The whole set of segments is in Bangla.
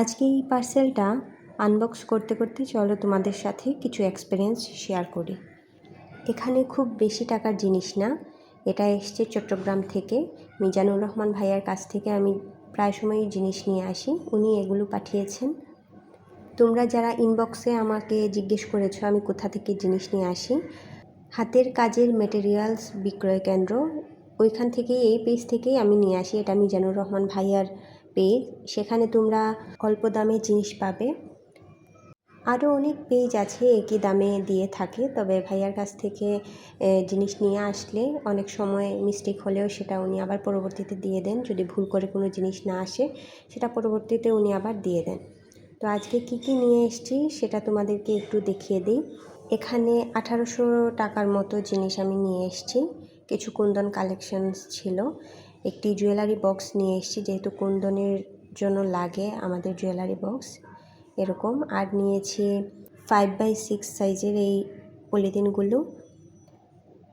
আজকে এই পার্সেলটা আনবক্স করতে করতে চলো তোমাদের সাথে কিছু এক্সপিরিয়েন্স শেয়ার করি। এখানে খুব বেশি টাকার জিনিস না, এটা এসছে চট্টগ্রাম থেকে। মিজানুর রহমান ভাইয়ার কাছ থেকে আমি প্রায় সময়ই জিনিস নিয়ে আসি, উনি এগুলো পাঠিয়েছেন। তোমরা যারা ইনবক্সে আমাকে জিজ্ঞেস করেছ আমি কোথা থেকে জিনিস নিয়ে আসি, হাতের কাজের মেটেরিয়ালস বিক্রয় কেন্দ্র, ওইখান থেকেই, এই পেজ থেকেই আমি নিয়ে আসি, এটা মিজানুর রহমান ভাইয়ার পেজ সেখানে তোমরা অল্প দামে জিনিস পাবে। আরও অনেক পেজ আছে একই দামে দিয়ে থাকে, তবে ভাইয়ার কাছ থেকে জিনিস নিয়ে আসলে অনেক সময় মিস্টেক হলেও সেটা উনি আবার পরবর্তীতে দিয়ে দেন। যদি ভুল করে কোনো জিনিস না আসে, সেটা পরবর্তীতে উনি আবার দিয়ে দেন। তো আজকে কি কি নিয়ে এসেছি সেটা তোমাদেরকে একটু দেখিয়ে দিই। এখানে আঠারোশো টাকার মতো জিনিস আমি নিয়ে এসেছি। কিছু কুন্দন কালেকশনস ছিল। একটি জুয়েলারি বক্স নিয়ে এসেছি, যেহেতু কুন্দনের জন্য লাগে আমাদের জুয়েলারি বক্স এরকম। আর নিয়েছি ফাইভ বাই সিক্স সাইজের এই পলিথিনগুলো।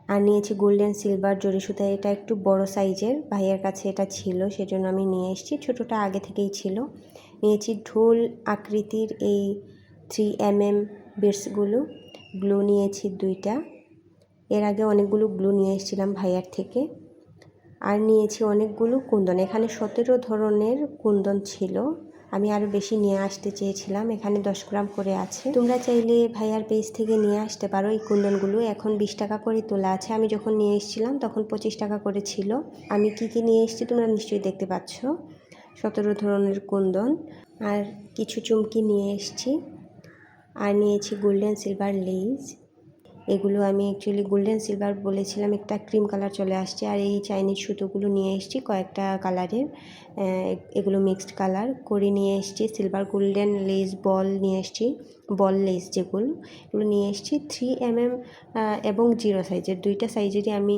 আর নিয়েছি গোল্ডেন সিলভার জরি সুতা এটা একটু বড় সাইজের ভাইয়ের কাছে এটা ছিল, সেজন্য আমি নিয়ে এসেছি। ছোটোটা আগে থেকেই ছিল। নিয়েছি ঢোল আকৃতির এই থ্রি এম এম বিটসগুলো গ্লু নিয়েছি দুইটা। এর আগে অনেকগুলো গ্লু নিয়ে এসেছিলাম ভাইয়ার থেকে। আর নিয়েছি অনেকগুলো কুন্দন। এখানে সতেরো ধরনের কুন্দন ছিল। আমি আরও বেশি নিয়ে আসতে চেয়েছিলাম। এখানে দশ গ্রাম করে আছে। তোমরা চাইলে ভাইয়ার পেজ থেকে নিয়ে আসতে পারো এই কুন্দনগুলো। এখন বিশ টাকা করে তোলা আছে। আমি যখন নিয়ে এসেছিলাম, তখন পঁচিশ টাকা করে ছিল। আমি কি কি নিয়ে এসেছি তোমরা নিশ্চয়ই দেখতে পাচ্ছ। সতেরো ধরনের কুন্দন। আর কিছু চুমকি নিয়ে এসেছি। আর নিয়েছি গোল্ডেন সিলভার লেস। এগুলো আমি অ্যাকচুয়ালি গোল্ডেন সিলভার বলেছিলাম, একটা ক্রিম কালার চলে আসছে আর এই চাইনিজ সুতোগুলো নিয়ে এসেছি কয়েকটা কালারের এগুলো মিক্সড কালার করে নিয়ে এসেছি সিলভার গোল্ডেন লেস বল নিয়ে এসেছি বল লেস যেগুলো, এগুলো নিয়ে এসেছি থ্রি এম এম এবং জিরো সাইজের দুইটা সাইজেরই আমি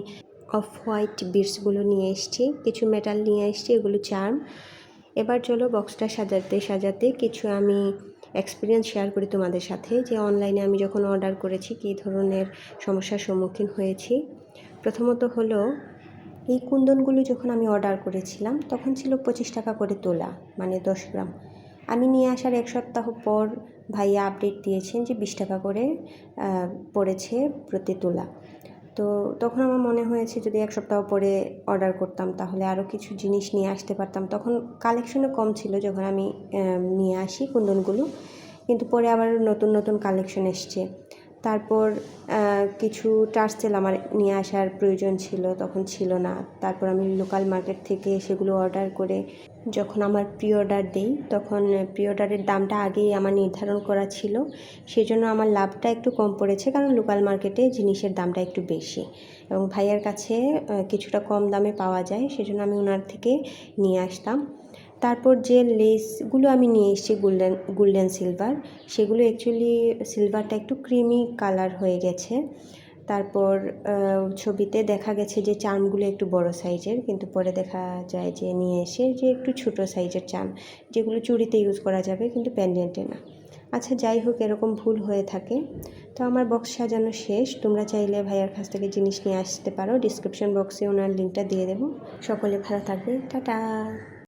অফ হোয়াইট বিটসগুলো নিয়ে এসেছি, কিছু মেটাল নিয়ে এসেছি, এগুলো চার্ম এবার চলো বক্সটা সাজাতে সাজাতে কিছু আমি এক্সপিরিয়েন্স শেয়ার করি তোমাদের সাথে যে অনলাইনে আমি যখন অর্ডার করেছি কী ধরনের সমস্যার সম্মুখীন হয়েছি। প্রথমত হলো, এই কুন্দনগুলো যখন আমি অর্ডার করেছিলাম, তখন ছিল পঁচিশ টাকা করে তোলা মানে দশ গ্রাম। আমি নিয়ে আসার এক সপ্তাহ পর ভাইয়া আপডেট দিয়েছেন যে বিশ টাকা করে পড়েছে প্রতি তোলা। তো তখন আমার মনে হয়েছে যদি এক সপ্তাহ পরে অর্ডার করতাম, তাহলে আরও কিছু জিনিস নিয়ে আসতে পারতাম। তখন কালেকশনও কম ছিল যখন আমি নিয়ে আসি কুন্দনগুলো। কিন্তু পরে আবার নতুন নতুন কালেকশন এসছে। তারপর কিছু টার্সেল আমার নিয়ে আসার প্রয়োজন ছিল, তখন ছিল না। তারপর আমি লোকাল মার্কেট থেকে সেগুলো অর্ডার করে যখন আমার প্রি অর্ডার দিই, তখন প্রি অর্ডারের দামটা আগেই আমার নির্ধারণ করা ছিল। সেজন্য আমার লাভটা একটু কম পড়েছে, কারণ লোকাল মার্কেটে জিনিসের দামটা একটু বেশি। এবং ভাইয়ার কাছে কিছুটা কম দামে পাওয়া যায়, সেজন্য আমি ওনার থেকে নিয়ে আসতাম। তারপর যে লেসগুলো আমি নিয়ে এসেছি গোল্ডেন গোল্ডেন সিলভার সেগুলো অ্যাকচুয়ালি সিলভারটা একটু ক্রিমি কালার হয়ে গেছে। তারপর ছবিতে দেখা গেছে যে চার্মগুলো একটু বড় সাইজের কিন্তু পরে দেখা যায় যে নিয়ে এসে যে একটু ছোট সাইজের চার্ম যেগুলো চুড়িতে ইউজ করা যাবে কিন্তু প্যান্ডেন্টে না। আচ্ছা যাই হোক, এরকম ভুল হয়ে থাকে। তো আমার বক্স সাজানো শেষ। তোমরা চাইলে ভাইয়ার কাছ থেকে জিনিস নিয়ে আসতে পারো। ডিসক্রিপশন বক্সে ওনার লিঙ্কটা দিয়ে দেবো। সকলে ভালো থাকবে। টাটা!